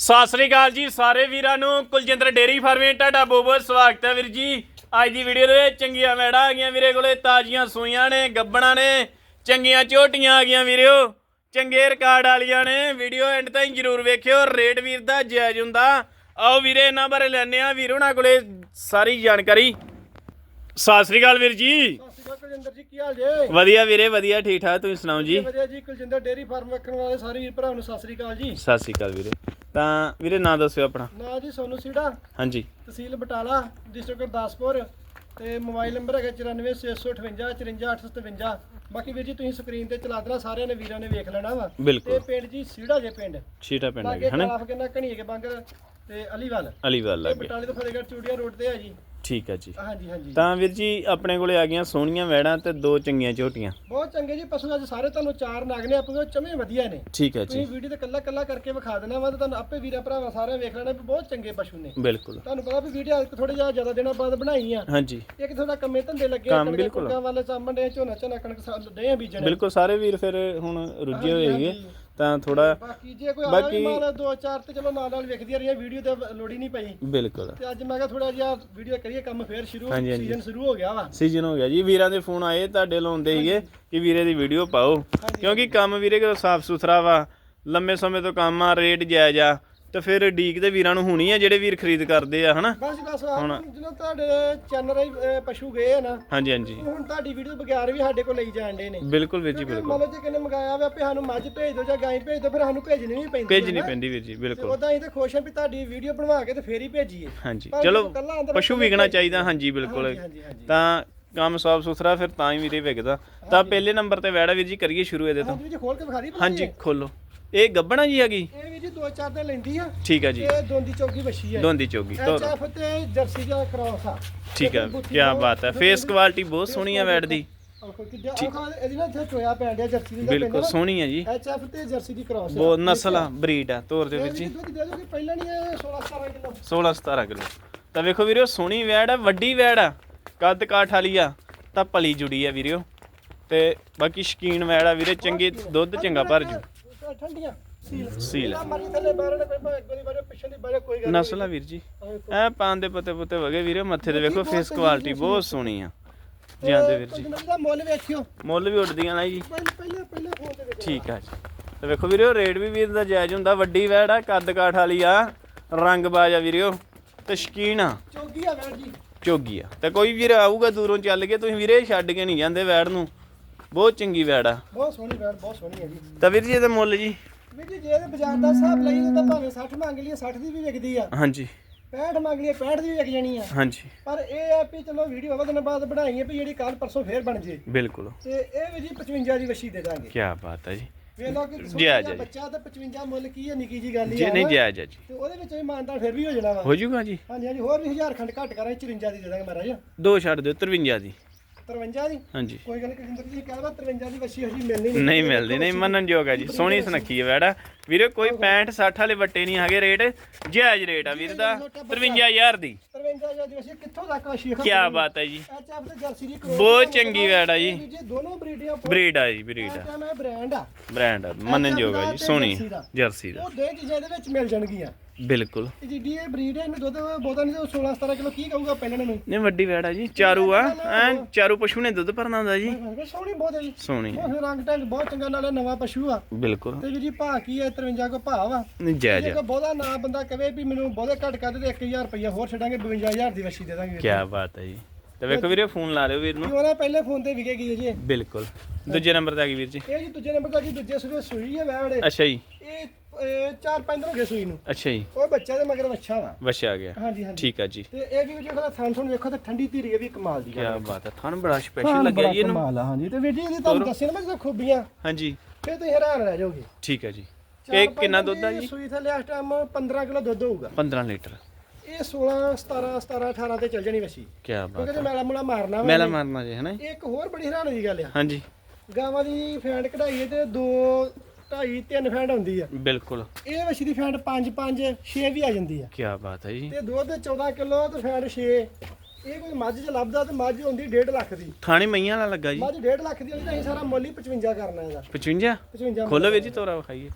ਸਤਿ ਸ੍ਰੀ ਅਕਾਲ ਜੀ ਸਾਰੇ ਵੀਰਾਂ ਨੂੰ। ਕੁਲਜਿੰਦਰ ਡੇਰੀ ਫਾਰਮੇ ਤੁਹਾਡਾ ਬਹੁਤ ਬਹੁਤ ਸਵਾਗਤ ਹੈ ਵੀਰ ਜੀ। ਅੱਜ ਦੀ ਵੀਡੀਓ ਦੇ ਵਿੱਚ ਚੰਗੀਆਂ ਮੈੜਾਂ ਆ ਗਈਆਂ ਵੀਰੇ ਕੋਲੇ ਤਾਜ਼ੀਆਂ ਸੂਈਆਂ ਨੇ ਗੱਬਣਾ ਨੇ ਚੰਗੀਆਂ ਝੋਟੀਆਂ ਆ ਗਈਆਂ ਵੀਰਿਓ ਚੰਗੇ ਰਿਕਾਰਡ ਵਾਲੀਆਂ ਨੇ। ਵੀਡੀਓ ਐਂਡ ਤਾਈਂ ਜਰੂਰ ਵੇਖਿਓ ਰੇਟ ਵੀਰ ਦਾ ਜਾਇਜ਼ ਹੁੰਦਾ। ਆਓ ਵੀਰੇ ਇਹਨਾਂ ਬਾਰੇ ਲੈਣੇ ਆ ਵੀਰ ਉਹਨਾਂ ਕੋਲੇ ਸਾਰੀ ਜਾਣਕਾਰੀ। ਸਤਿ ਸ੍ਰੀ ਅਕਾਲ ਵੀਰ ਜੀ। ਕੁਲਜਿੰਦਰ ਜੀ ਕੀ ਹਾਲ ਜੇ? ਵਧੀਆ ਵੀਰੇ ਵਧੀਆ ਠੀਕ ਠਾਕ ਤੁਸੀਂ ਸੁਣਾਓ ਜੀ? ਵਧੀਆ ਜੀ ਕੁਲਜਿੰਦਰ ਡੇਰੀ ਫਾਰਮ ਵੇਖਣ ਵਾਲੇ ਸਾਰੇ ਵੀਰ ਭਰਾਵਾਂ ਨੂੰ ਸਤਿ ਸ਼੍ਰੀ ਅਕਾਲ ਜੀ। ਸਤਿ ਸ੍ਰੀ ਅਕਾਲ ਵੀਰੇ। ਤਾਂ ਵੀਰੇ ਨਾਂ ਦੱਸਿਓ ਆਪਣਾ। ਨਾਂ ਜੀ ਸੋਨੂ ਸੀੜਾ ਹਾਂਜੀ। ਤਹਿਸੀਲ ਬਟਾਲਾ ਡਿਸਟ੍ਰਿਕਟ ਗੁਰਦਾਸਪੁਰ ਤੇ ਮੋਬਾਈਲ ਨੰਬਰ ਹੈਗਾ 9465 54857 ਬਾਕੀ ਵੀਰ ਜੀ ਤੁਸੀਂ ਸਕਰੀਨ ਤੇ ਚਲਾ ਦੇਣਾ ਸਾਰਿਆਂ ਨੇ ਵੀਰਾਂ ਨੇ ਵੇਖ ਲੈਣਾ ਵਾ। ਤੇ ਬਿਲਕੁਲ ਪਿੰਡ ਜੀ ਸੀੜਾ ਜੇ ਪਿੰਡ। ਛੀਟਾ ਪਿੰਡ ਲਾਗੇ ਹੈਗਾ ਹਨਾ? ਕਿੰਨਾ ਕੇ ਤੇ ਅਲੀਵਾਲ। ਅਲੀਵਾਲ ਤੇ ਲੱਗੇ। ਬਟਾਲੇ ਤੋਂ ਫਤਿਹਗੜ੍ਹ ਚੂੜੀਆ ਰੋਡ ਤੇ ਆ ਜੀ। ਠੀਕ ਹੈ ਜੀ। ਹਾਂਜੀ ਹਾਂਜੀ। ਤਾਂ ਵੀਰ ਜੀ ਆਪਣੇ ਕੋਲੇ ਆ ਗਈਆਂ ਸੋਹਣੀਆਂ ਵੈੜਾਂ ਤੇ ਦੋ ਚੰਗੀਆਂ ਝੋਟੀਆਂ। ਬਹੁਤ ਚੰਗੇ ਜੀ ਪਸ਼ੂ ਅੱਜ ਸਾਰੇ ਤੁਹਾਨੂੰ ਚਾਰ ਨਗ ਨੇ ਆਪਣੇ ਕੋਲ ਚਮੇ ਵਧੀਆ ਨੇ। ਠੀਕ ਹੈ ਤੁਸੀਂ ਜੀ ਵੀਡੀਓ ਤੇ ਕੱਲਾ ਕੱਲਾ ਕਰਕੇ ਵਿਖਾ ਦੇਣਾ ਵਾ ਤੇ ਤੁਹਾਨੂੰ ਆਪੇ ਵੀਰਾਂ ਭਰਾਵਾਂ ਸਾਰਿਆਂ ਵੇਖ ਲੈਣਾ ਵੀ ਬਹੁਤ ਚੰਗੇ ਪਸ਼ੂ ਨੇ। ਬਿਲਕੁਲ। ਤੁਹਾਨੂੰ ਪਤਾ ਵੀ ਵੀਡੀਓ ਥੋੜੇ ਜਿਹਾ ਜ਼ਿਆਦਾ ਦਿਨਾਂ ਬਾਅਦ ਬਣਾਈ ਆ। ਹਾਂਜੀ। ਇੱਕ ਥੋੜਾ ਕੰਮੇ ਧੰਦੇ ਲੱਗੇ ਕੰਮ ਬਿਲਕੁਲ। ਕੁਣਕਾਂ ਵਾਲੇ ਦੇ ਝੋਨਾ ਝੋਨਾ ਕਣਕ ਡੇ ਆ ਬੀਜਣ। ਬਿਲਕੁਲ ਸਾਰੇ ਵੀਰ ਫਿਰ ਹੁਣ ਰੁੱਝੇ ਹੋਏ ਹੈਗੇ। ਤਾਂ ਥੋੜਾ ਬਾਕੀ ਜੇ ਕੋਈ ਆਇਆ ਬਾਕੀ- ਵੀ ਮਾਲ ਦੋ ਚਾਰ ਤੇ ਚਲੋ ਨਾਲ ਨਾਲ ਵੇਖਦੀਆਂ ਰਹੀਆਂ ਵੀਡੀਓ ਤੇ ਲੋੜ ਹੀ ਨਹੀਂ ਪਈ। ਬਿਲਕੁਲ। ਤੇ ਅੱਜ ਮੈਂ ਕਿਹਾ ਥੋੜਾ ਜਿਹਾ ਵੀਡੀਓ ਕਰੀਏ ਕੰਮ ਫੇਰ ਸ਼ੁਰੂ ਹਾਂਜੀ, ਹਾਂਜੀ। ਸੀਜ਼ਨ ਸ਼ੁਰੂ ਹੋ ਗਿਆ ਵਾ। ਸੀਜ਼ਨ ਹੋ ਗਿਆ ਜੀ। ਵੀਰਾਂ ਦੇ ਫੋਨ ਆਏ ਤੁਹਾਡੇ ਲਾਉਂਦੇ ਸੀਗੇ ਕਿ ਵੀਰੇ ਦੀ ਵੀਡੀਓ ਪਾਓ। ਕਿਉਂਕਿ ਕੰਮ ਵੀਰੇ ਕੋਲ ਸਾਫ਼ ਸੁਥਰਾ ਵਾ। ਲੰਮੇ ਸਮੇਂ ਤੋਂ ਕੰਮ ਆ ਰੇਟ ਜਾਇਜ਼ ਆ। ਤੇ ਫਿਰ ਡੀਕ ਦੇ ਵੀਰਾਂ ਨੂੰ ਹੋਣੀ ਆ ਜਿਹੜੇ ਵੀਰ ਖਰੀਦ ਕਰਦੇ ਆ ਹਨਾ? ਬਸ ਬਸ ਆਹ ਜਦੋਂ ਤੁਹਾਡੇ ਚੈਨਲ ਰਾਹੀਂ ਅਹ, ਪਸ਼ੂ ਗਏ ਆ ਨਾ ਹਾਂਜੀ ਹਾਂਜੀ। ਹੁਣ ਤੁਹਾਡੀ ਵੀਡੀਓ ਬਗਿਆਰ ਵੀ ਸਾਡੇ ਕੋਲ ਲਈ ਜਾਣ ਡੇ ਨੇ। ਬਿਲਕੁਲ ਵੀਰ ਜੀ ਬਿਲਕੁਲ। ਮੰਨ ਲਓ ਜੇ ਕਿਨੇ ਮੰਗਾਇਆ ਵਾ ਵੀ ਸਾਨੂੰ ਮੱਝ ਭੇਜ ਦਿਓ ਜਾਂ ਗਾਂ ਭੇਜ ਦਿਓ ਫਿਰ ਸਾਨੂੰ ਭੇਜਣੀ ਵੀ ਪੈਂਦੀ ਭੇਜਣੀ ਨਾ। ਪੈਂਦੀ ਵੀਰ ਜੀ ਤੇ ਬਿਲਕੁਲ। ਉਦਾਂ ਅਸੀਂ ਤੇ ਖੁਸ਼ ਹਾਂ ਵੀ ਤੁਹਾਡੀ ਵੀਡੀਓ ਬਣਵਾ ਕੇ ਤੇ ਫੇਰ ਹੀ ਭੇਜੀਏ। ਹਾਂਜੀ ਚਲੋ ਪਸ਼ੂ ਵਿਕਣਾ ਚਾਹੀਦਾ ਹਾਂਜੀ ਬਿਲਕੁਲ। ਹਾਂਜੀ ਹਾਂਜੀ ਹਾਂਜੀ। ਤਾਂ ਕੰਮ ਸਾਫ਼ ਸੁਥਰਾ ਫਿਰ ਤਾਂ ਹੀ ਵੀਰੇ ਵਿਕਦਾ। ਤਾਂ ਪਹਿਲੇ ਨੰਬਰ ਤੇ ਵੈੜਾ ਵੀਰ ਜੀ ਕਰੀਏ ਸ਼ੁਰੂ ਇਹਦੇ ਤੋਂ। ਹਾਂਜੀ ਜੀ ਖੋਲ ਕੇ ਵਿਖਾ ਦੀ ਹਾਂਜੀ ਖੋਲੋ। ਇਹ ਗੱਬਣਾ ਜੀ ਹੈਗੀ? ਇਹ ਵੀ ਜੀ ਦੋ ਚਾਰ ਦਿਨ ਲੈਂਦੀ ਆ। ਠੀਕ ਹੈ ਜੀ। ਇਹ ਦੋਂਦੀ ਚੌਕੀ ਦੋਂਦੀ ਚੋਗੀ ਤੋਂ ਐਚਐਫ ਤੇ ਜਰਸੀ ਦਾ ਕ੍ਰਾਸ ਆ। ਠੀਕ ਬੁੱਥੀ ਕੀ ਬਾਤ ਹੈ ਫੇਸ ਕੁਆਲਿਟੀ ਬਹੁਤ ਸੋਹਣੀ ਵੈੜ ਦੀ। ਦੀ ਬਿਲਕੁਲ ਸੋਹਣੀ ਹੈ ਜੀ। ਐਚਐਫ ਤੇ ਜਰਸੀ ਦੀ ਕ੍ਰਾਸ ਬਹੁਤ ਨਸਲ ਆ ਬਰੀਡ ਆ ਤੋਰ ਦੇ ਵਿੱਚ ਜੀ ਪਹਿਲਾਂ ਨਹੀਂ ਇਹ 16 17 ਕਿਲੋ। 16 17 ਕਿਲੋ। ਤਾਂ ਵੇਖੋ ਵੀਰਿਓ ਸੋਹਣੀ ਵੈੜ ਆ ਵੱਡੀ ਵੈੜ ਆ। ਕੱਦ ਕਾਠ ਵਾਲੀ ਆ, ਤਾਂ ਭਲੀ ਜੁੜੀ ਆ ਵੀਰਿਓ। ਤੇ ਬਾਕੀ ਸ਼ਕੀਨ ਵੈੜ ਆ ਵੀਰੇ, ਚੰਗੇ ਦੁੱਧ ਚੰਗਾ ਭਰ ਜੂ। ਠੰਡੀਆਂ ਸੀਲ। ਨਸਲ ਆ ਵੀਰ ਜੀ। ਐ ਪਾਨ ਦੇ ਪੱਤੇ ਪੁੱਤੇ ਵਗੇ ਵੀਰੇ ਮੱਥੇ ਤੇ ਵੇਖੋ ਫੇਸ ਕੁਆਲਿਟੀ ਬਹੁਤ ਸੋਹਣੀ ਆ। ਜਾਂਦੇ ਵੀਰ ਜੀ। ਮੁੱਲ ਵੇਖਿਓ ਮੁੱਲ ਵੀ ਉੱਡਦੀਆਂ ਨਾ ਜੀ। ਪਹਿਲੇ ਪਹਿਲੇ ਫੋਨ ਤੇ ਵੇਖੋ ਠੀਕ ਆ ਜੀ। ਤੇ ਵੇਖੋ ਵੀਰਿਓ, ਰੇਟ ਵੀ ਵੀਰ ਦਾ ਜਾਇਜ਼ ਹੁੰਦਾ, ਵੱਡੀ ਵੈੜ ਆ, ਕੱਦ ਕਾਠ ਵਾਲੀ ਆ, ਰੰਗ ਬਾਜ ਆ ਵੀਰਿਓ, ਤੇ ਸ਼ਕੀਨ ਆ। ਚੌਗੀ ਆ ਵੈੜ ਜੀ ਝੋਗੀ ਆ। ਤੇ ਕੋਈ ਵੀਰ ਆਊਗਾ ਦੂਰੋਂ ਚੱਲ ਕੇ ਤੁਸੀਂ ਵੀਰੇ ਛੱਡ ਕੇ ਨਹੀਂ ਜਾਂਦੇ ਵੈੜ ਨੂੰ। ਬਹੁਤ ਚੰਗੀ ਵੈੜ ਆ। ਬਹੁਤ ਸੋਹਣੀ ਵੈੜ ਬਹੁਤ ਸੋਹਣੀ ਹੈ ਜੀ ਤਾਂ ਵੀਰ ਜੀ ਇਹਦਾ ਮੁੱਲ ਜੀ? ਵੀ ਜੀ ਜੇ ਬਾਜ਼ਾਰ ਦਾ ਹਿਸਾਬ ਲਈਏ ਤਾਂ ਭਾਵੇਂ 60 ਮੰਗ ਲਈਏ 60 ਦੀ ਵੀ ਵਿਕਦੀ ਆ। ਹਾਂਜੀ। 65 ਮੰਗ ਲਈਏ 65 ਦੀ ਵੀ ਵਿਕ ਜਾਣੀ ਆ। ਹਾਂਜੀ। ਪਰ ਇਹ ਆ ਵੀ ਚਲੋ ਵੀਡੀਓ ਵਾਵਾ ਦਿਨ ਬਾਅਦ ਬਣਾਈਏ ਵੀ ਜਿਹੜੀ ਕੱਲ ਪਰਸੋਂ ਫੇਰ ਬਣ ਜੇ। ਬਿਲਕੁਲ। ਤੇ ਇਹ ਵੀ ਜੀ 55 ਦੀ ਵਸ਼ੀ ਦੇ ਦਾਂਗੇ। ਕੀ ਬਾਤ ਹੈ ਜੀ। ਵੇਖ ਲਓ ਕਿ ਜੀ, ਛੋਟਾ ਜੀ। ਜਿਹਾ ਬੱਚਾ ਤੇ 55 ਮੁੱਲ ਕੀ ਹੈ ਨਿੱਕੀ ਜੀ ਗੱਲ ਹੀ ਜੀ ਆ ਨਹੀਂ ਨਾ। ਜਾਇਜ਼ ਆ ਜੀ। ਤੇ ਉਹਦੇ ਵਿੱਚ ਵੀ ਮਾਨਦਾਰ ਫਿਰ ਵੀ ਹੋ ਜਾਣਾ ਵਾ। ਹੋ ਜੂਗਾ ਜੀ। ਹਾਂਜੀ ਹਾਂਜੀ ਹੋਰ ਵੀ 1000 ਖੰਡ ਘੱਟ ਕਰਾਂਗੇ 54 ਦੀ ਦੇ ਦਾਂਗੇ ਮਹਾਰਾਜ। ਦੋ ਛੱਡ ਦਿਓ 53 ਦੀ। 53 ਦੀ? ਹਾਂਜੀ। ਕੋਈ ਗੱਲ ਨਹੀਂ ਕਿੰਦਰ ਜੀ ਕਹਿੰਦਾ 53 ਦੀ ਵਸ਼ੀ ਹਜੀ ਮਿਲਣੀ ਨਹੀਂ ਮਿਲਦੀ ਨਹੀਂ ਮੰਨਣ ਆ ਜੀ। ਸੋਹਣੀ ਸੁਨੱਖੀ ਹੈ ਵੈੜਾ। ਵੀਰੇ ਕੋਈ 65 60 ਵਾਲੇ ਵੱਟੇ ਨਹੀਂ ਹੈਗੇ ਰੇਟ ਜਾਇਜ਼ ਰੇਟ ਆ ਵੀਰ ਦਾ 53000 ਦੀ। 53000 ਦੀ ਵਸ਼ੀ ਕਿੱਥੋਂ ਤੱਕ ਵਸ਼ੀ ਕੀ ਬਾਤ ਹੈ ਜੀ। ਬਹੁਤ ਚੰਗੀ ਵੈੜ ਆ ਜੀ। ਦੋਨੋਂ ਬਰੀਡੀਆਂ ਬਰੀਡ ਆ ਜੀ ਬਰੀਡ ਆ। ਬ੍ਰਾਂਡ ਆ। ਬ੍ਰਾਂਡ ਆ ਮੰਨਣ ਯੋਗ ਆ ਜੀ ਸੋਹਣੀ ਜਰਸੀ ਦਾ। ਉਹ ਦੋ ਚੀਜ਼ਾਂ ਇਹਦੇ ਵਿੱਚ ਮਿਲ ਜਾਣਗੀਆਂ। ਬਿਲਕੁਲ। ਇਹ ਜਿਹੜੀ ਇਹ ਬਰੀਡ ਹੈ ਇਹਨੂੰ ਦੁੱਧ ਬਹੁਤਾ ਨਹੀਂ ਤਾਂ 16 17 ਕਿਲੋ ਕੀ ਕਹੂਗਾ ਪਹਿਲਾਂ ਨੂੰ ਨਹੀਂ ਵੱਡੀ ਵੈੜ ਆ ਜੀ ਚਾਰੂ ਆ। ਐ ਚਾਰੂ ਪਸ਼ੂ ਨੇ ਦੁੱਧ ਭਰਨਾ ਹੁੰਦਾ ਜੀ। ਸੋਹਣੀ ਬਹੁਤ ਹੈ ਜੀ। ਸੋਹਣੀ ਰੰਗ ਟੰਗ ਬਹੁਤ ਚੰਗਾ ਨਾਲੇ ਨਵਾਂ ਪਸ਼ੂ ਆ। ਬਿਲਕੁਲ। ਤੇ ਜੀ ਭਾਅ ਕੀ ਹੈ 53 ਕੋ ਭਾਅ ਵਾ ਨਹੀਂ ਜਾਇਜ਼ ਜੇ ਆ ਕੋ ਬਹੁਤਾ ਨਾ ਬੰਦਾ ਕਵੇ ਵੀ ਮੈਨੂੰ ਬਹੁਤੇ ਘੱਟ ਕਰ ਦੇ 1000 ਰੁਪਇਆ ਹੋਰ ਛੱਡਾਂਗੇ 52000 ਦੀ ਵਸ਼ੀ ਦੇ ਦਾਂਗੇ ਕੀ ਬਾਤ ਹੈ ਜੀ। ਤੇ ਵੇਖੋ ਵੀਰੇ ਫੋਨ ਲਾ ਲਿਓ ਵੀਰ ਨੂੰ। ਜੀ ਉਹਨੇ ਪਹਿਲੇ ਫੋਨ ਤੇ ਵਿਕੇਗੀ ਜੀ। ਬਿਲਕੁਲ। ਦੂਜੇ ਨੰਬਰ ਤੇ ਆ ਗਈ ਵੀਰ ਜੀ। ਇਹ ਜੀ ਦੂਜੇ ਨੰਬਰ ਦਾ ਜੀ ਦੂਜੇ ਸੂਰੇ ਸੂਈ ਹੈ ਵੈੜੇ ਅੱਛਾ ਜੀ। ਇਹ ਇਹ ਚਾਰ ਪੰਜ ਦਿਨ ਹੋ ਗਏ ਸੂਈ ਨੂੰ। ਅੱਛਾ ਜੀ। ਉਹ ਬੱਚਾ ਦੇ ਮਗਰ ਬੱਚਾ ਵਾ। ਵਛਿਆ ਗਿਆ। ਹਾਂਜੀ ਹਾਂਜੀ। ਠੀਕ ਆ ਜੀ। ਤੇ ਇਹ ਵੀ ਜਿਹੜਾ ਥਾਨ ਥਣ ਵੇਖੋ ਤੇ ਠੰਡੀ ਧੀਰੀ ਇਹ ਵੀ ਕਮਾਲ ਦੀ ਕੀ ਬਾਤ ਹੈ। ਥਣ ਬੜਾ ਸਪੈਸ਼ਲ ਲੱਗਿਆ ਜੀ ਇਹਨੂੰ। ਕਮਾਲ ਆ ਹਾਂਜੀ। ਤੇ ਵੀਰ ਜੀ ਇਹਦੀ ਤੁਹਾਨੂੰ ਦੱਸਿਆ ਨਾ ਮੈਂ ਖੂਬੀਆਂ। ਹਾਂਜੀ। ਫਿਰ ਤੁਸੀਂ ਹੈਰਾਨ ਰਹਿ ਜਾਓਗੇ। ਠੀਕ ਹੈ ਜੀ। ਪੰਜ ਕਿੰਨਾ ਦੁੱਧ ਆ ਦੀ ਜੀ? ਸੂਈ ਥੱਲੇ ਇਸ ਟਾਈਮ 15 ਕਿਲੋ ਦੁੱਧ ਹੋਊਗਾ। 15 ਲੀਟਰ। ਇਹ 16 17 17 18 ਤੇ ਚੱਲ ਜਾਣੀ ਵਸੀ। ਕੀ ਬਾਤ ਕਿਉਂਕਿ ਹੈ ਤੇ ਮੈਲਾ ਮੁਲਾ ਮਾਰਨਾ ਮੈਲਾ। ਮਾਰਨਾ ਜੀ ਹੈ ਨਾ ਇੱਕ ਹੋਰ ਬੜੀ ਹੈਰਾਨ ਦੀ ਗੱਲ ਆ। ਹਾਂਜੀ। ਗਾਵਾਂ ਦੀ ਫੈਂਟ ਕਢਾਈ ਤੇ 2 2.5 3 ਫੈਂਟ ਹੁੰਦੀ ਆ। ਬਿਲਕੁਲ। ਇਹ ਵਸੀ ਦੀ ਫੈਂਟ 5 5 6 ਵੀ ਆ ਜਾਂਦੀ ਆ। ਕੀ ਬਾਤ ਹੈ ਜੀ। ਤੇ ਦੁੱਧ 14 ਕਿਲੋ ਤੇ ਫੈਂਟ 6 ਇਹ ਕੋਈ ਮੱਝ ਚ ਲੱਭਦਾ ਤੇ ਮੱਝ ਹੁੰਦੀ 1.5 ਲੱਖ ਦੀ। ਥਾਣੇ ਮਈਆਂ ਵਾਲਾ ਲੱਗਾ ਜੀ। ਮੱਝ 1.5 ਲੱਖ ਦੀ ਹੋਈ ਤਾਂ ਅਸੀਂ ਸਾਰਾ ਮੁੱਲ ਹੀ 55 ਕਰਨਾ ਇਹਦਾ। 55 55 ਖੋਲੋ ਵੀਰ ਜੀ ਤੋਰਾ ਵਿਖਾਈਏ।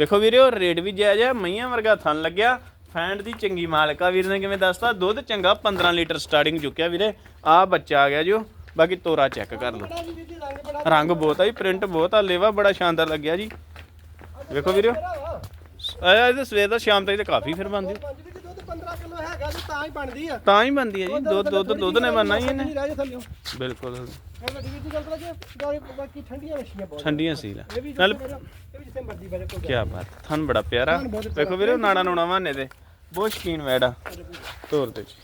ਵੇਖੋ ਵੀਰਿਓ ਰੇਟ ਵੀ ਜਾਇਜ਼ ਹੈ ਮਈਆਂ ਵਰਗਾ ਥਣ ਲੱਗਿਆ। ਫੈਂਡ ਦੀ ਚੰਗੀ ਮਾਲਕ ਆ ਵੀਰ ਨੇ, ਕਿਵੇਂ ਦੱਸਤਾ? ਦੁੱਧ ਚੰਗਾ 15 ਲੀਟਰ ਸਟਾਰਟਿੰਗ ਚੁੱਕਿਆ ਵੀਰੇ। ਆ ਬੱਚਾ ਆ ਗਿਆ ਜੋ ਬਾਕੀ ਤੋਰਾ ਚੈੱਕ ਕਰ ਲਓ। ਰੰਗ ਬਹੁਤ ਆ ਜੀ ਪ੍ਰਿੰਟ ਬਹੁਤ ਆ, ਲੇਵਾ ਬੜਾ ਸ਼ਾਨਦਾਰ ਲੱਗਿਆ ਜੀ। ਵੇਖੋ ਵੀਰਿਓ ਆਇਆ ਵਾ। ਇਹਦੇ ਸਵੇਰ ਦਾ, ਸ਼ਾਮ ਤੱਕ ਤੇ ਕਾਫੀ ਫਿਰ ਬਣਦੀ ਪੰਜ 15 ਕਿਲੋ ਹੈਗਾ ਤੇ ਤਾਂ ਹੀ ਬਣਦੀ ਆ। ਤਾਂ ਹੀ ਬਣਦੀ ਹੈ ਜੀ ਦੁੱਧ ਦੁੱਧ ਦੁੱਧ ਨੇ ਬਣਨਾ ਹੀ ਇਹਨੇ। ਨਹੀਂ ਰਹਿ ਜਾ ਥੱਲਿਓ। ਬਿਲਕੁਲ। ਇਹ ਵੱਡੀ ਵੀਰ ਦੀ ਗੱਲ ਕਰਾਂ ਕਿ ਬਾਕੀ ਠੰਡੀਆਂ ਮੱਛੀਆਂ ਬਹੁਤ ਠੰਡੀਆਂ ਸੀ ਲੈ ਇਹ ਵੀ ਨਾਲ ਜਿੱਥੇ ਬੈਠੋ, ਇਹ ਵੀ ਜਿੱਥੇ ਮਰਜ਼ੀ ਬੈਠੋ ਕੋਈ ਕੀ ਬਾਤ ਥਨ ਬੜਾ ਪਿਆਰਾ। ਵੇਖੋ ਵੀਰੇ ਨਾੜਾ ਨੂਣਾ ਵਾਨੇ ਤੇ ਬਹੁਤ ਸ਼ਕੀਨ ਵੈੜਾ ਤੋਰ ਤੇ ਜੀ।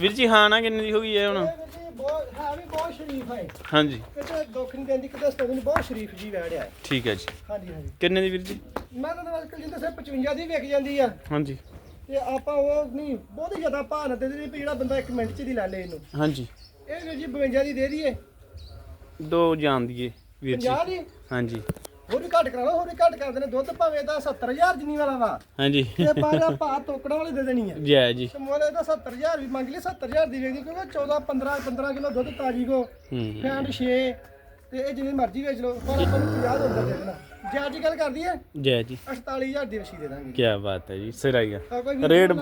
ਵੀਰ ਜੀ ਹਾਂ ਨਾ ਕਿੰਨੀ ਦੀ ਹੋ ਗਈ ਹੈ ਹੁਣ? ਹੈ ਵੀ ਬਹੁਤ ਸ਼ਰੀਫ ਹੈ ਹਾਂਜੀ। ਕਿਤੇ ਦੁੱਖ ਨਹੀਂ ਦਿੰਦੀ ਕਿਤੇ ਸਤੋਂ ਨਹੀਂ ਬਹੁਤ ਸ਼ਰੀਫ ਜੀ ਵੈੜਿਆ ਹੈ ਠੀਕ ਹੈ ਜੀ। ਹਾਂਜੀ ਹਾਂਜੀ। ਕਿੰਨੇ ਦੀ ਵੀਰ ਜੀ? ਮੈਂ ਤਾਂ ਅੱਜ ਕੱਲ੍ਹ ਜਿੰਦੇ ਸੇ 55 ਦੀ ਵਿਕ ਜਾਂਦੀ ਆ। ਹਾਂਜੀ। ਤੇ ਆਪਾਂ ਉਹ ਨਹੀਂ ਬਹੁਤ ਹੀ ਜ਼ਿਆਦਾ ਭਾਅ ਨਾ ਦੇ ਦੇ ਵੀ ਜਿਹੜਾ ਬੰਦਾ 1 ਮਿੰਟ ਚ ਦੀ ਲੈ ਲੇ ਇਹਨੂੰ। ਹਾਂਜੀ। ਇਹ ਵੀਰ ਜੀ 52 ਦੀ ਦੇ ਦਈਏ। ਦੋ ਜਾਣ ਦੀਏ ਵੀਰ ਜੀ। 50 ਦੀ? ਹਾਂਜੀ। ਹੋਰ ਵੀ ਘੱਟ ਕਰਾ ਲਓ ਹੋਰ ਵੀ ਘੱਟ ਕਰ ਦੇਣੇ ਦੁੱਧ ਭਾਵੇਂ ਦਾ 70000 ਜਿੰਨੀ ਵਾਲਾ ਵਾ। ਹਾਂਜੀ। ਤੇ ਪਰ ਭਾਅ ਤੋਕੜਾ ਵਾਲੇ ਦੇ ਦੇਣੀ ਆ। ਜੈ ਜੀ। ਤੇ ਮੁੱਲ ਇਹਦਾ 70000 ਵੀ ਮੰਗ ਲਈ 70000 ਦੀ ਵੇਚਦੀ ਕਿਉਂਕਿ 14 15 15 ਕਿਲੋ ਦੁੱਧ ਤਾਜੀ ਕੋ। ਹੂੰ। ਫੈਂਡ 6 ਤੇ ਇਹ ਜਿੰਨੀ ਮਰਜ਼ੀ ਵੇਚ ਲਓ ਪਰ ਆਪਾਂ ਨੂੰ 50 ਦੇ ਅੰਦਰ ਦੇ ਦੇਣਾ। ਜੇ ਅੱਜ ਗੱਲ ਕਰਦੀ ਹੈ ਜੈ ਜੀ। 48000 ਦੀ ਵਸੀ ਦੇ ਦਾਂਗੇ। ਕੀ ਬਾਤ ਹੈ ਜੀ ਸਿਰਾਈ ਆ। ਆ ਕੋਈ ਵੀਰ ਰੇਟ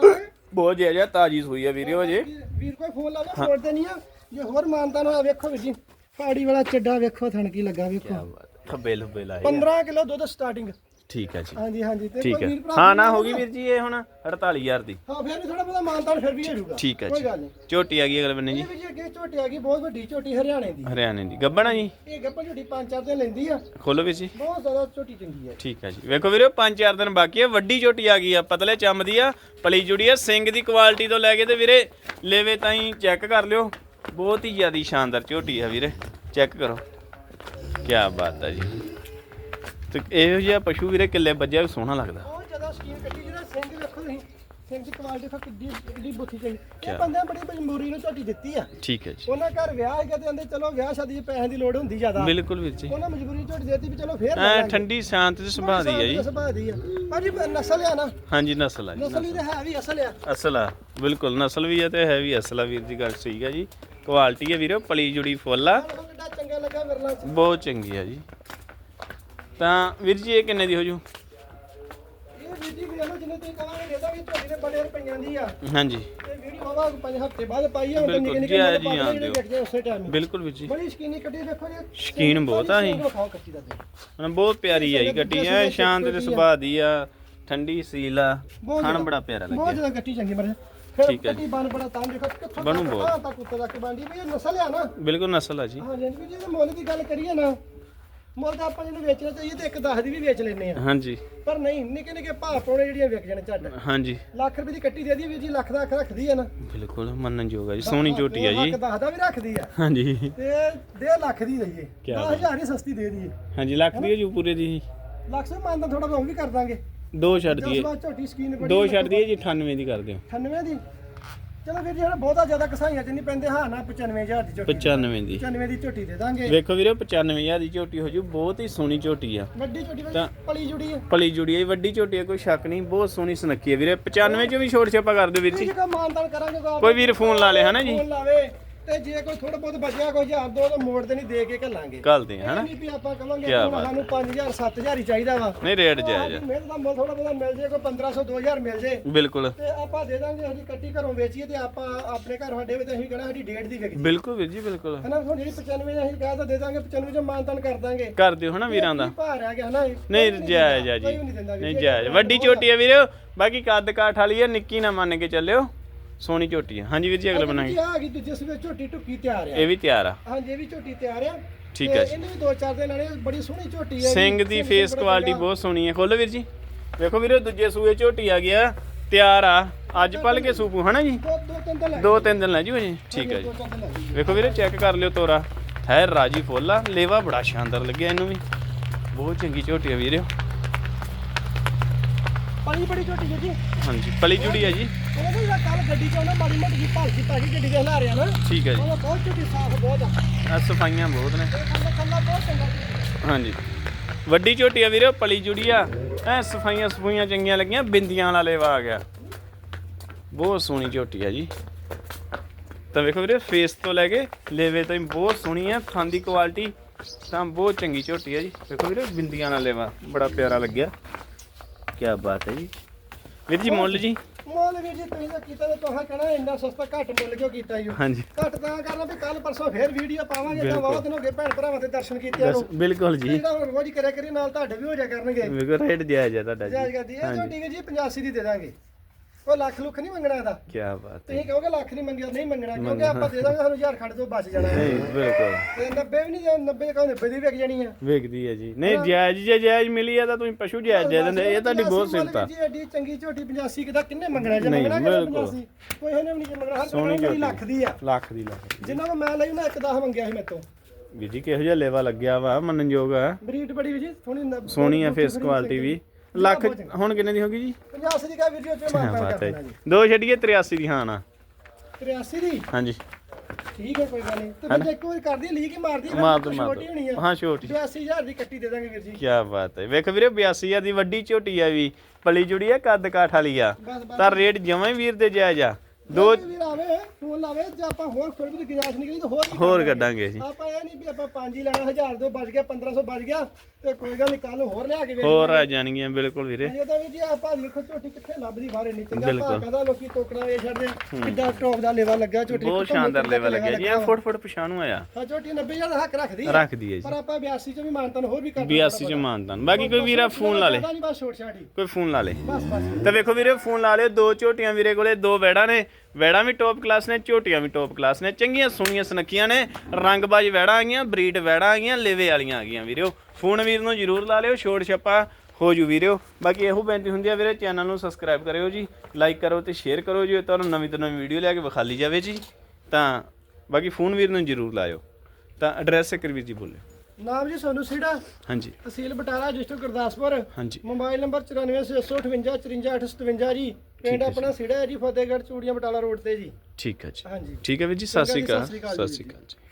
ਬਹੁਤ ਜਾਇਜ਼ ਆ ਤਾਜੀ ਸੂਈ ਆ ਵੀਰਿਓ ਅਜੇ ਵੀਰ- ਵੀਰ ਕੋਈ ਫੋਨ ਲਾਵੇ ਫੋਨ ਤੇ ਨਹੀਂ ਆ। ਜੇ ਹੋਰ ਮਾਨਤਾ ਨੂੰ ਵੇਖੋ ਵੀਰ ਜੀ ਪਾੜੀ ਵਾਲਾ ਚੱਡਾ ਵੇਖੋ ਥਣ ਕੀ ਲੱਗਾ ਵੇਖੋ। ਖੱਬੇ ਲੁੱਬੇ ਲਾਏ 15 ਕਿਲੋ ਦੁੱਧ ਸਟਾਰਟਿੰਗ ਠੀਕ ਹੈ ਜੀ। ਹਾਂਜੀ ਹਾਂਜੀ ਤੇ ਠੀਕ ਹੈ। ਹਾਂ ਨਾ ਹੋ ਗਈ ਵੀਰ ਜੀ ਇਹ ਹੁਣ 48000 ਦੀ। ਹਾਂ ਫਿਰ ਵੀ ਥੋੜਾ ਬਹੁਤਾ ਮਾਨਤਾ ਫਿਰ ਵੀ ਹੋ ਜਾਊਗਾ ਠੀਕ ਹੈ ਕੋਈ ਜੀ। ਗੱਲ ਨਹੀਂ। ਝੋਟੀ ਆ ਗਈ ਅਗਲੇ ਬੰਨੇ ਜੀ। ਇਹ ਵੀ ਜੀ ਅੱਗੇ ਝੋਟੀ ਆ ਗਈ ਬਹੁਤ ਵੱਡੀ ਝੋਟੀ ਹਰਿਆਣੇ ਦੀ। ਹਰਿਆਣੇ ਦੀ। ਗੱਬਣਾ ਜੀ? ਇਹ ਗੱਪਾ ਝੋਟੀ ਪੰਜ ਚਾਰ ਦਿਨ ਲੈਂਦੀ ਆ। ਖੋਲੋ ਵੀਰ ਜੀ। ਬਹੁਤ ਜ਼ਿਆਦਾ ਝੋਟੀ ਚੰਗੀ ਹੈ ਠੀਕ ਹੈ ਜੀ। ਵੇਖੋ ਵੀਰੋ 5-4 ਦਿਨ ਬਾਕੀ ਆ ਵੱਡੀ ਝੋਟੀ ਆ ਗਈ ਆ ਪਤਲੇ ਚੰਮ ਦੀ ਆ ਪਲੀ ਜੁੜੀ ਆ ਸਿੰਘ ਦੀ ਕੁਆਲਿਟੀ ਤੋਂ ਲੈ ਕੇ ਤੇ ਵੀਰੇ ਲੇਵੇ ਤਾਈਂ ਚੈੱਕ ਕਰ ਲਿਓ। ਬਹੁਤ ਹੀ ਜ਼ਿਆਦੀ ਸ਼ਾਨਦਾਰ ਝੋਟੀ ਆ ਵੀਰੇ। ਚੈੱਕ ਕਰੋ। ਕੀ ਬਾਤ ਆ ਜੀ। ਤੇ ਇਹੋ ਜਿਹਾ ਪਸ਼ੂ ਵੀਰੇ ਕਿੱਲੇ ਵੱਜਿਆ ਵੀ ਸੋਹਣਾ ਲੱਗਦਾ। ਬਹੁਤ ਜ਼ਿਆਦਾ ਸਕੀਨ ਕੱਟੀ ਜਿਹੜਾ ਸਿੰਘ ਵੇਖੋ ਤੁਸੀਂ ਸਿੰਘ ਦੀ ਕੁਆਲਿਟੀ ਦੇਖੋ ਕਿੱਡੀ ਕਿੱਡੀ ਬੁੱਥੀ ਚੰਗੀ ਕਿਆ? ਇਹ ਬੰਦੇ ਬੜੀ ਮਜਬੂਰੀ ਨੂੰ ਝੋਟੀ ਦਿੱਤੀ ਆ। ਠੀਕ ਹੈ ਜੀ। ਉਹਨਾਂ ਘਰ ਵਿਆਹ ਹੈਗਾ ਤੇ ਆਂਦੇ ਚਲੋ ਵਿਆਹ ਸ਼ਾਦੀ 'ਚ ਪੈਸਿਆਂ ਦੀ ਲੋੜ ਹੁੰਦੀ ਜ਼ਿਆਦਾ। ਬਿਲਕੁਲ ਵੀਰ ਜੀ। ਉਹਨਾਂ ਮਜਬੂਰੀ ਝੋਟੀ ਦੇਤੀ ਵੀ ਚਲੋ ਫੇਰ ਲੈ ਐ ਲਾਂਗੇ। ਠੰਡੀ ਸ਼ਾਂਤ ਤੇ ਸੁਭਾਅ ਦੀ ਆ ਜੀ। ਸੁਭਾਅ ਦੀ ਆ। ਭਾਜੀ ਨਸਲ ਆ ਨਾ। ਹਾਂਜੀ ਨਸਲ ਆ ਜੀ ਨਸਲ ਹੀ ਤਾਂ ਹੈ ਵੀ ਅਸਲ ਆ। ਅਸਲ ਆ ਬਿਲਕੁਲ ਨਸਲ ਵੀ ਆ ਤੇ ਹੈ ਵੀ ਅਸਲ ਆ ਵੀਰ ਦੀ ਗੱਲ ਸਹੀ ਆ ਜੀ। ਕੁਆਲਿਟੀ ਆ ਵੀਰੋ ਪਲੀ ਜੁੜੀ ਫੁੱਲ ਆ। ਕਿੱਡਾ ਚੰਗਾ ਲੱਗਾ ਵਿਰਲਾ ਚ ਬਹੁਤ ਚੰਗੀ ਆ ਜੀ। ਤਾਂ ਵੀਰ ਜੀ ਇਹ ਕਿੰਨੇ ਦੀ ਹੋ ਜੂ? ਇਹ ਵੀਰ ਜੀ ਵੀ ਇਹਨੂੰ ਜਿੰਨੇ ਤੁਸੀਂ ਕਹਾਂਗੇ ਦੇ ਦਾਂਗੇ ਝੋਟੀ ਦੇ ਬੜੇ ਰੁਪਈਆਂ ਦੀ ਆ। ਹਾਂਜੀ। ਇਹ ਵੀਡੀਓ ਆਵਾ ਪੰਜ ਹਫ਼ਤੇ ਬਾਅਦ ਪਾਈ ਆ ਹੁਣ ਬਿਲਕੁਲ, ਨਿੱਕੇ ਜੀ, ਨਿੱਕੇ ਜੀ, ਦਿਓ। ਵਿਕਦੇ ਉਸੇ ਟਾਈਮ ਬਿਲਕੁਲ ਵੀਰ ਜੀ। ਬੜੀ ਸ਼ਕੀਨੀ ਕੱਟੀ ਦੇਖੋ ਜੀ। ਸ਼ੌਕੀਨ ਬਹੁਤ ਆ ਅਸੀਂ। ਖਾਓ ਕੱਚੀ ਦਾ ਤੇ। ਹੁਣ ਬਹੁਤ ਪਿਆਰੀ ਆ ਜੀ ਗੱਟੀ ਐ ਸ਼ਾਂਤ ਤੇ ਸੁਭਾਅ ਦੀ ਆ ਠੰਡੀ ਸੀਲ ਆ ਬਹੁਤ ਖਾਣ ਜ਼ਿਆਦਾ- ਬੜਾ ਪਿਆਰਾ ਬਹੁਤ ਲੱਗਿਆ। ਜ਼ਿਆਦਾ ਕੱਟੀ ਚੰਗੀ ਮਰ ਠੀਕ ਹੈ ਕੱਟੀ ਬਣ ਬੜਾ ਤਾਂ ਦੇਖੋ ਕਿੱਥੋਂ ਬਣੂ ਤੱਕ ਬਹੁਤ। ਹਾਂ ਤੱਕ ਉੱਤੇ ਤੱਕ ਬਣਦੀ ਵੀ ਇਹ ਨਸਲ ਆ ਨਾ। ਬਿਲਕੁਲ ਨਸਲ ਆ ਜੀ। ਹਾਂ ਜੀ ਵੀ ਜੇ ਮੁੱਲ ਦੀ ਗੱਲ ਕਰੀਏ ਨਾ ਮੁੱਲ ਤਾਂ ਆਪਾਂ ਜਿਹਨੂੰ ਵੇਚਣਾ ਚਾਹੀਏ ਤੇ ਇੱਕ 10 ਦੀ ਵੀ ਵੇਚ ਲੈਨੇ ਆ ਹਾਂਜੀ। ਪਰ ਨਹੀਂ ਨਿੱਕੇ ਨਿੱਕੇ ਭਾਅ ਪਾਉਣੇ ਜਿਹੜੀਆਂ ਵਿਕ ਜਾਣ ਝੱਟ। ਹਾਂਜੀ। ਲੱਖ ਰੁਪਏ ਦੀ ਕੱਟੀ ਦੇ ਦੀ ਵੀਰ ਜੀ ਲੱਖ ਦਾ ਅੱਖ ਰੱਖਦੀ ਆ ਨਾ। ਬਿਲਕੁਲ ਮੰਨਣਯੋਗ ਆ ਜੀ ਸੋਹਣੀ ਝੋਟੀ ਆ ਜੀ। ਲੱਖ ਦਸ ਦਾ ਵੀ ਰੱਖਦੀ ਆ। ਹਾਂਜੀ। ਤੇ ਦੇ ਲੱਖ ਦੀ ਲਈਏ ਕਿਆ 10000 ਹੀ ਸਸਤੀ ਦੇ ਦਈਏ। ਹਾਂਜੀ ਲੱਖ ਦੀ ਆ ਜੂ ਪੂਰੇ ਦੀ। ਲੱਖ ਸੇ ਮੰਨਦਾ ਥੋੜਾ ਬਹੁਤ ਵੀ ਕਰ ਦਾਂਗੇ। ਦੋ ਛੱਡ ਦਈਏ। ਬਾਅਦ ਝੋਟੀ ਸਕੀਨ ਬੜੀ ਦੋ ਛੱਡ ਦਈਏ ਜੀ 98 ਦੀ ਕਰ ਦਿਓ। 98 ਦੀ? ਚਲੋ ਵੀਰ ਜੀ ਹੁਣ ਬਹੁਤਾ ਜ਼ਿਆਦਾ ਕਸਾਈਆਂ ਚ ਨਹੀਂ ਪੈਂਦੇ ਹਾਂ ਨਾ 95000 ਦੀ ਝੋਟੀ 95 ਦੀ। 95 ਦੀ ਝੋਟੀ ਦੇ ਦਾਂਗੇ। ਵੇਖੋ ਵੀਰੇ 95000 ਦੀ ਝੋਟੀ ਹੋ ਜੂ ਬਹੁਤ ਹੀ ਸੋਹਣੀ ਝੋਟੀ ਆ। ਵੱਡੀ ਝੋਟੀ ਪਲੀ ਜੁੜੀ ਹੈ ਪਲੀ ਜੁੜੀ ਆ ਜੀ, ਵੱਡੀ ਝੋਟੀ ਆ ਕੋਈ ਸ਼ੱਕ ਨਹੀਂ ਬਹੁਤ ਸੋਹਣੀ ਸੁਨੱਖੀ ਆ ਵੀਰੇ। 95 ਚ ਵੀ ਛੋੜ ਛਾਪਾ ਕਰ ਦਿਓ ਵੀਰ ਜੀ। ਮਾਨਤਾਨ ਕਰਾਂਗੇ ਕੋਈ ਵੀਰ ਫੋਨ ਲਾ ਲੇ ਹਨਾ ਜੀ? ਫੋਨ ਲਾਵੇ। ਤੇ ਜੇ ਕੋਈ ਥੋੜਾ ਬਹੁਤ ਬਚਿਆ ਕੋਈ ਹਜ਼ਾਰ ਦੋ ਤਾਂ ਮੋੜ ਤੇ ਨਹੀਂ ਦੇ ਕੇ ਘੱਲਾਂਗੇ। ਘੱਲਦੇ ਇਹ ਹਨਾ? ਨਹੀਂ ਵੀ ਆਪਾਂ ਕਵਾਂਗੇ ਕਿਆ ਬਾਤ ਸਾਨੂੰ 5000 7000 ਹੀ ਚਾਹੀਦਾ ਵਾ। ਨਹੀਂ ਰੇਟ ਜਾਇਜ਼ ਆ। ਮਿਹਨਤ ਦਾ ਮੁੱਲ ਥੋੜਾ ਬਹੁਤਾ ਮਿਲ ਜੇ ਕੋਈ 1500 2000 ਮਿਲ ਜੇ। ਬਿਲਕੁਲ। ਤੇ ਆਪਾਂ ਦੇ ਦਾਂਗੇ ਅਸੀਂ ਕੱਟੀ ਘਰੋਂ ਵੇਚੀਏ ਤੇ ਆਪਾਂ ਆਪਣੇ ਘਰ ਸਾਡੇ ਵਿੱਚ ਅਸੀਂ ਕਹਣਾ ਸਾਡੀ ਡੇਢ ਦੀ ਵਿਕਦੀ ਬਿਲਕੁਲ ਵੀਰ ਜੀ ਬਿਲਕੁਲ। ਹਨਾ ਹੁਣ ਜਿਹੜੀ 95 ਅਸੀਂ ਕਹਾਂ ਤਾਂ ਦੇ ਦਾਂਗੇ 95 ਚ ਮਾਨਤਾਨ ਕਰ ਦਾਂਗੇ। ਕਰ ਦਿਓ ਹਨਾ ਵੀਰਾਂ ਦਾ। ਭਾਰ ਆ ਗਿਆ ਹਨਾ। ਨਹੀਂ ਜਾਇਜ਼ ਆ ਜੀ। ਨਹੀਂ। ਜਾਇਜ਼। ਵੱਡੀ ਝੋਟੀ ਆ ਵੀਰੇ ਬਾਕੀ ਕੱਦ ਕਾਠ ਵਾਲੀ ਆ ਨਿੱਕੀ ਨਾ ਮੰਨ ਕੇ ਚੱਲਿਓ। ਸੋਹਣੀ ਝੋਟੀ ਆ। ਹਾਂਜੀ ਵੀਰ ਜੀ ਅਗਲਾ ਬਣਾਈ ਆ ਗਈ ਦੂਜੇ ਸਵੇ ਝੋਟੀ ਟੁੱਕੀ ਤਿਆਰ ਆ। ਇਹ ਵੀ ਤਿਆਰ ਆ। ਹਾਂਜੀ ਇਹ ਵੀ ਝੋਟੀ ਤਿਆਰ ਆ। ਠੀਕ ਹੈ ਜੀ। ਇਹਨੂੰ ਵੀ ਦੋ ਚਾਰ ਦਿਨ ਨਾਲੇ ਬੜੀ ਸੋਹਣੀ ਝੋਟੀ ਹੈ ਸਿੰਘ ਦੀ ਫੇਸ ਕੁਆਲਿਟੀ ਬਹੁਤ ਸੋਹਣੀ ਹੈ ਖੋਲੋ ਵੀਰ ਜੀ। ਵੇਖੋ ਵੀਰੇ ਦੂਜੇ ਸੂਏ ਝੋਟੀ ਆ ਗਿਆ ਤਿਆਰ ਆ। ਅੱਜ ਪਲ ਕੇ ਸੂਪੂ ਹਨਾ ਜੀ? ਦੋ ਤਿੰਨ ਦਿਨ ਲੈ ਜੀ। ਭਾਜੀ ਠੀਕ ਹੈ ਜੀ। ਵੇਖੋ ਵੀਰੇ ਚੈੱਕ ਕਰ ਲਿਓ ਤੋਰਾ। ਹੈ ਰਾਜੀ ਫੁੱਲ ਆ। ਲੇਵਾ ਬੜਾ ਸ਼ਾਨਦਾਰ ਲੱਗਿਆ ਇਹਨੂੰ ਵੀ। ਬਹੁਤ ਚੰਗੀ ਝੋਟੀ ਆ ਵੀਰੇ। ਪਾਣੀ ਬੜੀ ਝੋਟੀ ਹੈ ਜੀ। ਹਾਂਜੀ ਪਲੀ ਜੁੜੀ ਆ ਜੀ। ਉਹ ਵੀ ਕੱਲ ਗੱਡੀ ਚ ਉਹਨਾਂ ਮਾੜੀ ਮੋਟੀ ਜੀ ਭਾਲ ਕੀਤੀ ਭਾਜੀ ਗੱਡੀ ਦੇ ਹਲਾ ਰਿਆ ਨਾ ਠੀਕ ਹੈ ਜੀ। ਉਹ ਬਹੁਤ ਝੋਟੀ ਸਾਫ਼ ਬਹੁਤ ਆ। ਆ ਸਫਾਈਆਂ ਬਹੁਤ ਨੇ। ਇਹ ਖੰਨਾ ਖੰਨਾ ਬਹੁਤ ਚੰਗਾ। ਜੀ। ਹਾਂਜੀ। ਵੱਡੀ ਝੋਟੀ ਆ ਵੀਰੇ ਪਲੀ ਜੁੜੀ ਆ ਐ ਸਫਾਈਆਂ ਸਫੂਈਆਂ ਚੰਗੀਆਂ ਲੱਗੀਆਂ ਬਿੰਦੀਆਂ ਵਾਲਾ ਲੇਵਾ ਆ ਗਿਆ। ਬਹੁਤ ਸੋਹਣੀ ਝੋਟੀ ਆ ਜੀ। ਤਾਂ ਵੇਖੋ ਵੀਰੇ ਫੇਸ ਤੋਂ ਲੈ ਕੇ ਲੇਵੇ ਤਾਈਂ ਬਹੁਤ ਸੋਹਣੀ ਹੈ ਥਣ ਦੀ ਕੁਆਲਿਟੀ ਤਾਂ ਬਹੁਤ ਚੰਗੀ ਝੋਟੀ ਹੈ ਜੀ। ਵੇਖੋ ਵੀਰੇ ਬਿੰਦੀਆਂ ਨਾਲ ਲੇਵਾ ਬੜਾ ਪਿਆਰਾ ਲੱਗਿਆ। ਕੀ ਬਾਤ ਹੈ ਜੀ। ਵੀਰ ਜੀ ਮੁੱਲ ਜੀ? ਮੁੱਲ ਵੀਰ ਜੀ ਤੁਸੀਂ ਤਾਂ ਕੀਤਾ ਤੇ ਤੁਹਾਂ ਕਹਿਣਾ ਇੰਨਾ ਸਸਤਾ ਘੱਟ ਮੁੱਲ ਕਿਉਂ ਕੀਤਾ ਜੀ। ਹਾਂਜੀ। ਘੱਟ ਤਾਂ ਕਰਨਾ ਵੀ ਕੱਲ ਪਰਸੋਂ ਫੇਰ ਵੀਡੀਓ ਪਾਵਾਂਗੇ ਤਾਂ ਬਿਲਕੁਲ। ਬਹੁਤ ਦਿਨ ਹੋ ਗਏ ਭੈਣ ਭਰਾਵਾਂ ਦੇ ਦਰਸ਼ਨ ਕੀਤੇ ਬਸ ਨੂੰ। ਬਿਲਕੁਲ ਜੀ। ਜਿਹੜਾ ਹੁਣ ਰੋਜ਼ ਕਰਿਆ ਕਰੀ ਨਾਲ ਤੁਹਾਡੇ ਵੀ ਹੋ ਜਾ ਕਰਨਗੇ। ਵੇਖੋ ਰੇਟ ਜਾਇਜ਼ ਹੈ ਤੁਹਾਡਾ ਜਾਇਜ਼ ਜੀ ਕਰਦੀ ਹੈ ਝੋਟੀ ਵੀ ਜੀ 85 ਦੀ ਦੇ ਦਾਂਗੇ। ਕੋਈ ਲੱਖ ਲੁੱਖ ਨਹੀਂ ਮੰਗਣਾ ਇਹਦਾ। ਕੀ ਬਾਤ ਹੈ। ਤੁਸੀਂ ਕਹੋਗੇ ਲੱਖ ਨਹੀਂ ਮੰਗਿਆ ਨਹੀਂ ਮੰਗਣਾ ਕਿਉਂਕਿ ਆਪਾਂ ਦੇ ਦਾਂਗੇ ਸਾਨੂੰ ਹਜ਼ਾਰ ਖੜ ਤੋਂ ਬਚ ਜਾਣਾ। ਹੈ। ਨਹੀਂ ਬਿਲਕੁਲ। ਤੇ 90 ਵੀ ਨਹੀਂ 90 ਕਹੋ 90 ਦੀ ਵਿਕ ਜਾਣੀ ਆ। ਵੇਖਦੀ ਹੈ ਜੀ। ਨਹੀਂ ਜਾਇਜ਼ ਜੇ ਜਾਇਜ਼ ਮਿਲੀ ਹੈ ਤਾਂ ਤੁਸੀਂ ਪਸ਼ੂ ਜਾਇਜ਼ ਦੇ ਦਿੰਦੇ। ਇਹ ਤੁਹਾਡੀ ਬਹੁਤ ਸਿਫਤ ਆ ਜੀ ਐਡੀ ਚੰਗੀ ਝੋਟੀ 85 ਕਿਦਾ ਕਿੰਨੇ ਮੰਗਣਾ ਜੇ ਮੰਗਣਾ ਬਿਲਕੁਲ। 85 ਕੋਈ ਇਹਨੇ ਵੀ ਨਹੀਂ ਜੇ ਮੰਗਣਾ ਹਰ ਕੋਈ। ਲੱਖ ਦੀ ਆ। ਲੱਖ ਦੀ ਲੱਖ ਦੀ। ਜਿੰਨਾ ਨੂੰ ਮੈਂ ਲਈ ਨਾ ਇੱਕ 10 ਮੰਗਿਆ ਸੀ ਮੇਤੋਂ। ਵੀਰ ਜੀ ਕਿਹੋ ਜਿਹਾ ਲੇਵਾ ਲੱਗਿਆ ਵਾ ਮੰਨਣਯੋਗ ਆ। ਬਰੀਡ ਬੜੀ ਵੀ ਜੀ ਸੋਹਣੀ ਸੋਹਣੀ ਆ ਫੇਸ ਕੁਆਲਿਟੀ ਵੀ। ਲੱਖ। ਹੁਣ ਕਿੰਨੇ ਦੀ ਹੋ ਗਈ ਜੀ? 85 ਦੀ ਕਾ ਵੀਡੀਓ ਚ ਮਾਰ ਬਾਤ ਹੈ ਜੀ। ਦੋ ਛੱਡੀਏ 83 ਦੀ ਹਾਂ ਨਾ। 83 ਦੀ? ਹਾਂਜੀ। ਠੀਕ ਹੈ ਕੋਈ ਗੱਲ ਨਹੀਂ। ਤੇ ਮੈਂ ਇੱਕ ਵਾਰ ਕਰਦੀ ਲੀਕ ਹੀ ਮਾਰਦੀ ਫਿਰ ਮਾਰ ਦੋ ਮਾਰ ਛੋਟੀ ਹੋਣੀ ਦੋ। ਆ। ਹਾਂ ਛੋਟੀ। 82000 ਦੀ ਕੱਟੀ ਦੇ ਦਾਂਗੇ ਵੀਰ ਜੀ। ਕੀ ਬਾਤ ਹੈ। ਵੇਖ ਵੀਰੇ 82000 ਦੀ ਵੱਡੀ ਝੋਟੀ ਆ ਵੀ। ਪਲੀ ਜੁੜੀ ਆ ਕੱਦ ਕਾਠ ਵਾਲੀ ਆ। ਬਸ ਬਸ। ਤਾਂ ਰੇਟ ਜਮਾਂ ਹੀ ਵੀਰ ਦੇ ਜਾਇਜ਼ ਆ। ਦੋ ਵੀਰ ਆਵੇ ਫੋਨ ਲਾਵੇ ਜੇ ਆਪਾਂ ਹੋਰ ਕੋਈ ਵੀ ਗੁਜਾਇਸ਼ ਨਿਕਲੀ ਤਾਂ ਹੋਰ ਵੀ ਹੋਰ ਕਰ ਦਾਂਗੇ। ਕੱਢਾਂਗੇ ਜੀ। ਆਪਾਂ ਇਹ ਨਹੀਂ ਵੀ ਆਪਾਂ ਪੰਜ ਹੀ ਲੈਣਾ 1000 ਤੋਂ ਬਚ ਗਿਆ 1500 ਬਚ ਗਿਆ ਤੇ ਕੋਈ ਗੱਲ ਨਹੀਂ ਕੱਲ ਹੋਰ ਲਿਆ ਕੇ ਵੇਚ ਹੋਰ ਆ ਜਾਣਗੀਆਂ ਬਿਲਕੁਲ ਵੀਰੇ। ਇਹ ਤਾਂ ਵੀ ਜੀ ਆਪਾਂ ਦੇਖੋ ਝੋਟੀ ਕਿੱਥੇ ਲੱਭਦੀ ਬਾਹਰ ਇੰਨੀ ਚੰਗਾ ਬਿਲਕੁਲ। ਭਾਅ ਕਹਦਾ ਲੋਕੀ ਟੋਕਣਾ ਵੇ ਛੱਡਦੇ ਕਿੱਦਾਂ ਟੌਪ ਦਾ ਲੈਵਾ ਲੱਗਾ ਝੋਟੀ ਬਹੁਤ ਸ਼ਾਨਦਾਰ ਲੈਵਲ ਲੱਗਿਆ ਜੀ ਇਹ ਫੁੱਟ ਫੁੱਟ ਪਛਾਣੂ ਆਇਆ। ਹਾਂ ਝੋਟੀ 90000 ਦਾ ਹੱਕ ਰੱਖਦੀ ਆ। ਰੱਖਦੀ ਹੈ ਜੀ। ਪਰ ਆਪਾਂ 82 ਚ ਵੀ ਮਾਨਤਨ ਹੋਰ ਵੀ ਕਰ 82 ਚ ਮਾਨਦਾਨ ਬਾਕੀ ਕੋਈ ਵੀਰਾ ਫੋਨ ਲਾ ਲੇ। ਨਹੀਂ ਬਸ ਛੋਟ ਛਾਟੀ ਕੋਈ ਫੋਨ ਲਾ ਲੇ। ਬਸ ਬਸ। ਤਾਂ ਵੇਖੋ ਵੀਰੇ ਫੋਨ ਲਾ ਲਿਓ ਦੋ ਝੋਟੀਆਂ ਵੀਰੇ ਕੋਲੇ ਦੋ ਵੈੜਾਂ ਨੇ। ਵੈੜਾਂ ਵੀ ਟੌਪ ਕਲਾਸ ਨੇ, ਝੋਟੀਆਂ ਵੀ ਟੌਪ ਕਲਾਸ ਨੇ, ਚੰਗੀਆਂ ਸੋਹਣੀਆਂ ਸੁਨੱਖੀਆਂ ਨੇ, ਰੰਗਬਾਜ਼ ਵੈੜਾਂ ਆ ਬਰੀਡ ਵੈੜਾਂ ਆ ਲੇਵੇ ਵਾਲੀਆਂ ਆ ਗਈਆਂ ਵੀਰਿਓ ਫੋਨ ਵੀਰ ਨੂੰ ਜਰੂਰ ਲਾ ਲਿਓ ਛੋੜ ਛੱਪਾ ਹੋ ਜੂ ਵੀਰਿਓ ਬਾਕੀ ਇਹੋ ਬੇਨਤੀ ਹੁੰਦੀ ਆ ਵੀਰੇ ਚੈਨਲ ਨੂੰ ਸਬਸਕ੍ਰਾਈਬ ਕਰਿਓ ਜੀ ਲਾਈਕ ਕਰੋ ਤੇ ਸ਼ੇਅਰ ਕਰੋ ਜੀ ਤੁਹਾਨੂੰ ਨਵੀਂ ਤੋਂ ਨਵੀਂ ਵੀਡੀਓ ਲਿਆ ਕੇ ਵਿਖਾਲੀ ਜਾਵੇ ਜੀ। ਤਾਂ ਬਾਕੀ ਫੋਨ ਵੀਰ ਨੂੰ ਜਰੂਰ ਲਾਇਓ। ਤਾਂ ਐਡਰੈਸ ਇੱਕ ਵੀਰ ਜੀ ਬੋਲਿਓ। ਨਾਮ ਜੀ ਸੋਨੂ ਸੀੜਾ। ਹਾਂਜੀ। ਤਹਿਸੀਲ ਬਟਾਲਾ ਡਿਸਟ੍ਰਿਕਟ ਗੁਰਦਾਸਪੁਰ। ਹਾਂਜੀ। ਮੋਬਾਈਲ ਨੰਬਰ 94658 54857 ਜੀ। ਪਿੰਡ ਆਪਣਾ ਸਿੜਾ ਹੈ ਜੀ ਫਤਿਹਗੜ੍ਹ ਚੂੜੀਆਂ ਬਟਾਲਾ ਰੋਡ ਤੇ ਜੀ। ਠੀਕ ਹੈ ਜੀ। ਹਾਂਜੀ। ਠੀਕ ਹੈ ਵੀਰ ਜੀ ਸਤਿ ਸ਼੍ਰੀ ਅਕਾਲ। ਸਤਿ। ਸ਼੍ਰੀ ਅਕਾਲ ਜੀ।